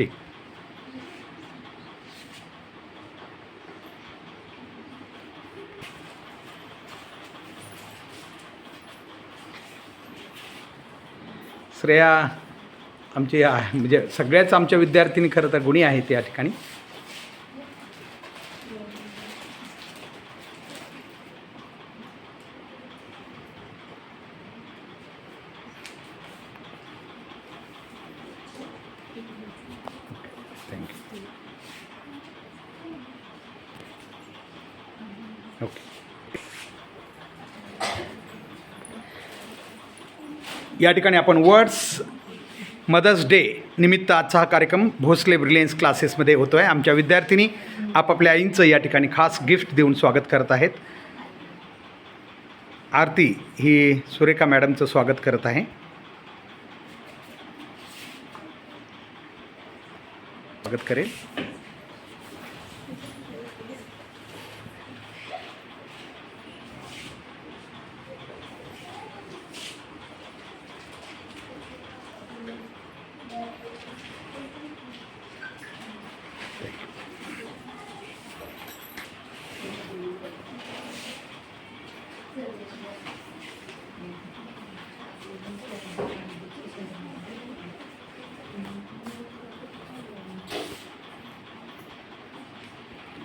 ठीक. श्रेया आमची म्हणजे सगळ्याच आमच्या विद्यार्थिनी खरं तर गुणी आहेत या ठिकाणी थँक्यू ओके या ठिकाणी आपण वर्ड्स मदर्स डे निमित्त आजचा हा कार्यक्रम भोसले ब्रिलियन्स क्लासेसमध्ये होतो आहे आमच्या विद्यार्थिनी आपापल्या आईंचं या ठिकाणी खास गिफ्ट देऊन स्वागत करत आहेत. आरती ही सुरेखा मॅडमचं स्वागत करत आहे. स्वागत करेल.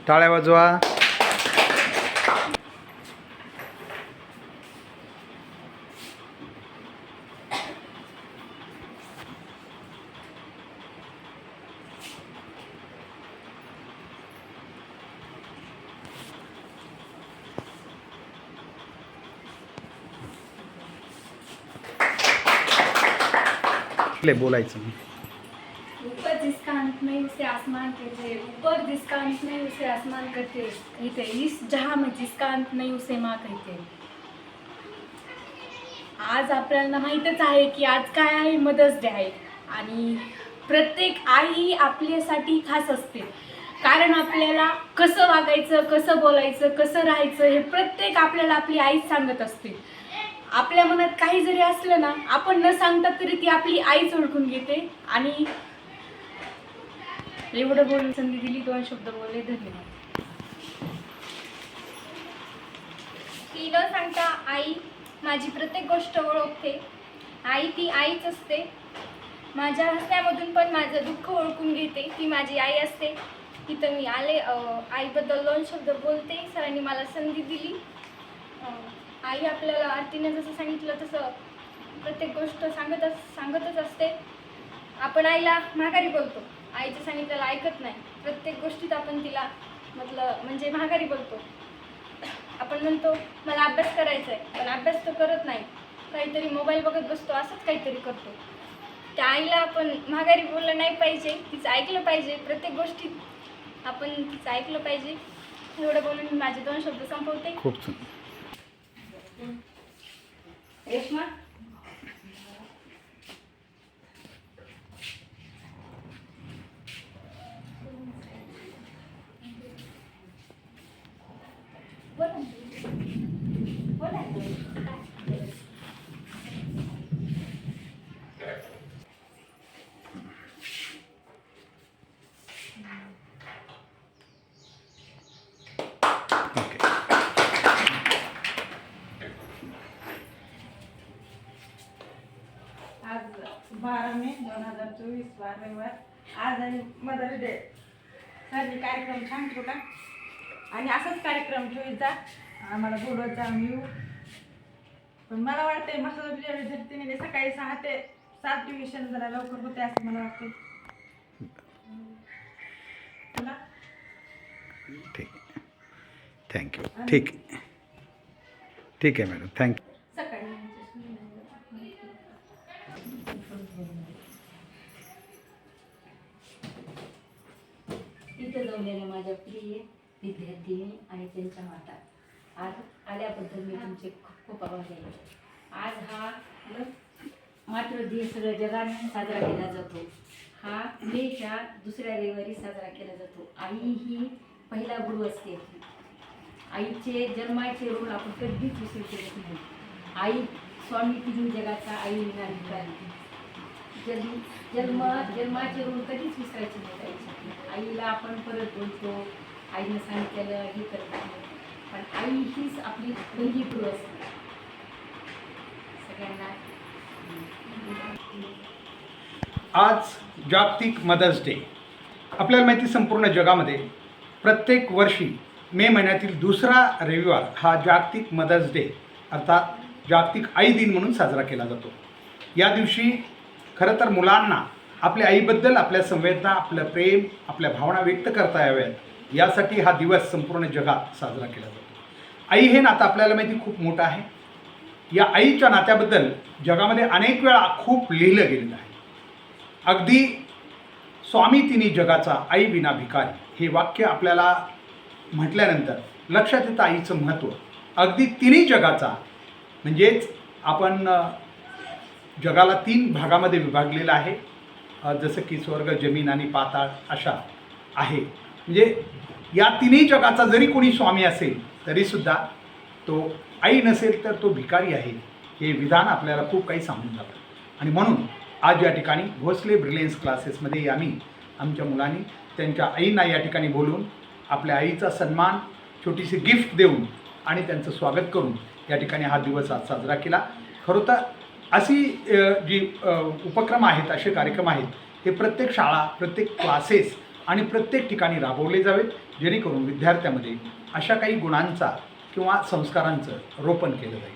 टाळ्या वाजवा ले बोलायचं ऊपर जिसका अंत नहीं उसे आसमान कहते हैं ऊपर जिसका अंत नहीं उसे आसमान कहते कहते हैं इस जहाँ में जिसका अंत उसे माँ कहते आज आपल्याला माहीतच आहे की आज काय आहे मदर्स डे आहे. आणि प्रत्येक आई ही आपल्यासाठी खास असते. कारण आपल्याला कसं वागायचं कसं बोलायचं कसं राहायचं हे प्रत्येक आपल्याला आपली आईच सांगत असते. आपल्या मनात काही जरी असलं ना आपण न सांगता तरी ती आपली आईच ओळखून घेते. आणि एवढं बोलून संधी दिली दोन शब्द बोलले धन्यवाद. ती न सांगता आई माझी प्रत्येक गोष्ट ओळखते. आई ती आईच असते. माझ्या हसण्यामधून पण माझं दुःख ओळखून घेते. ती माझी आई असते. तिथं मी आले आईबद्दल दोन शब्द बोलते. सरांनी मला संधी दिली. आई आपल्याला आरतीने जसं सांगितलं तसं प्रत्येक गोष्ट सांगत सांगतच असते. आपण आईला माघारी बोलतो. आईचं सांगितलेलं ऐकत नाही. प्रत्येक गोष्टीत आपण तिला म्हटलं म्हणजे माघारी बोलतो आपण म्हणतो मला अभ्यास करायचा आहे पण अभ्यास तो करत नाही. काहीतरी मोबाईल बघत बसतो असंच काहीतरी करतो. त्या आईला आपण माघारी बोललं नाही पाहिजे तिचं ऐकलं पाहिजे. प्रत्येक गोष्टीत आपण तिचं ऐकलं पाहिजे. एवढं बोलून मी माझे दोन शब्द संपवते. खूप रेश्मा बारा मे दोन हजार चोवीस बारा रविवार आज आणि मदर्स डे सरनी कार्यक्रम छान ठेवला आणि असाच कार्यक्रम ठेवीत जा आम्हाला बोलवत जा आम्ही. येऊ पण मला वाटतंय मसाला विद्यार्थिनीने सकाळी सहा ते सात ट्युशन जरा लवकर होते असं मला वाटते ठीक. आहे थँक्यू ठीक. आहे ठीक आहे मॅडम थँक्यू सकाळी. इथं जमलेल्या माझ्या प्रिय. विद्यार्थिनी आणि त्यांच्या माता. आज आल्याबद्दल मी तुमचे खूप खूप आभारी आहे आज हा मातृदिन सगळ्या जगाने साजरा केला जातो. हा मेच्या दुसऱ्या रविवारी साजरा केला जातो. आई ही पहिला गुरु असते. आईचे जन्माचे रोल आपण कधीच विसरू शकत नाही. आई स्वामी तिन्ही जगाचा आई भिकारी जन्म जन्म जन्माचे ऋण कधीच विसरायचे नाही. आईला आपण परत बोलतो. आईनं सांगितलेलं हे करत नाही पण आई हीच आपली पहिली गुरु असते. सगळ्यांना आज जागतिक मदर्स डे. आपल्याला माहिती संपूर्ण जगामध्ये प्रत्येक वर्षी मे महिन्यातील दुसरा रविवार हा जागतिक मदर्स डे अर्थात जागतिक आई दिन म्हणून साजरा केला जातो. या दिवशी खरं तर मुलांना आपल्या आईबद्दल आपल्या संवेदना आपलं प्रेम आपल्या भावना व्यक्त करता याव्यात. यासाठी हा दिवस संपूर्ण जगात साजरा केला जातो. आई हे नातं आपल्याला माहिती खूप मोठं आहे. या आईच्या नात्याबद्दल जगामध्ये अनेक वेळा खूप लिहिलं गेलेलं आहे. अगदी स्वामी तिन्ही जगाचा आई विना भिकारी हे वाक्य आपल्याला म्हटल्यानंतर लक्षात येतं आईचं महत्त्व. अगदी तिन्ही जगाचा म्हणजेच आपण जगाला तीन भागामध्ये विभागलेलं आहे. जसं की स्वर्ग जमीन आणि पाताळ अशा आहे. म्हणजे या तिन्ही जगाचा जरी कोणी स्वामी असेल तरीसुद्धा तो आई नसेल तर तो भिकारी आहे हे विधान आपल्याला खूप काही सांगून जातं. आणि म्हणून आज या ठिकाणी भोसले ब्रिलियन्स क्लासेसमध्ये आम्ही आमच्या मुलांनी त्यांच्या आईंना या ठिकाणी बोलून आपल्या आईचा सन्मान छोटीशी गिफ्ट देऊन आणि त्यांचं स्वागत करून या ठिकाणी हा दिवस आज साजरा केला. खरोतर अशी जी उपक्रम आहेत असे कार्यक्रम आहेत हे प्रत्येक शाळा प्रत्येक क्लासेस आणि प्रत्येक ठिकाणी राबवले जावेत जेणेकरून विद्यार्थ्यामध्ये अशा काही गुणांचा किंवा संस्कारांचं रोपण केलं जाईल.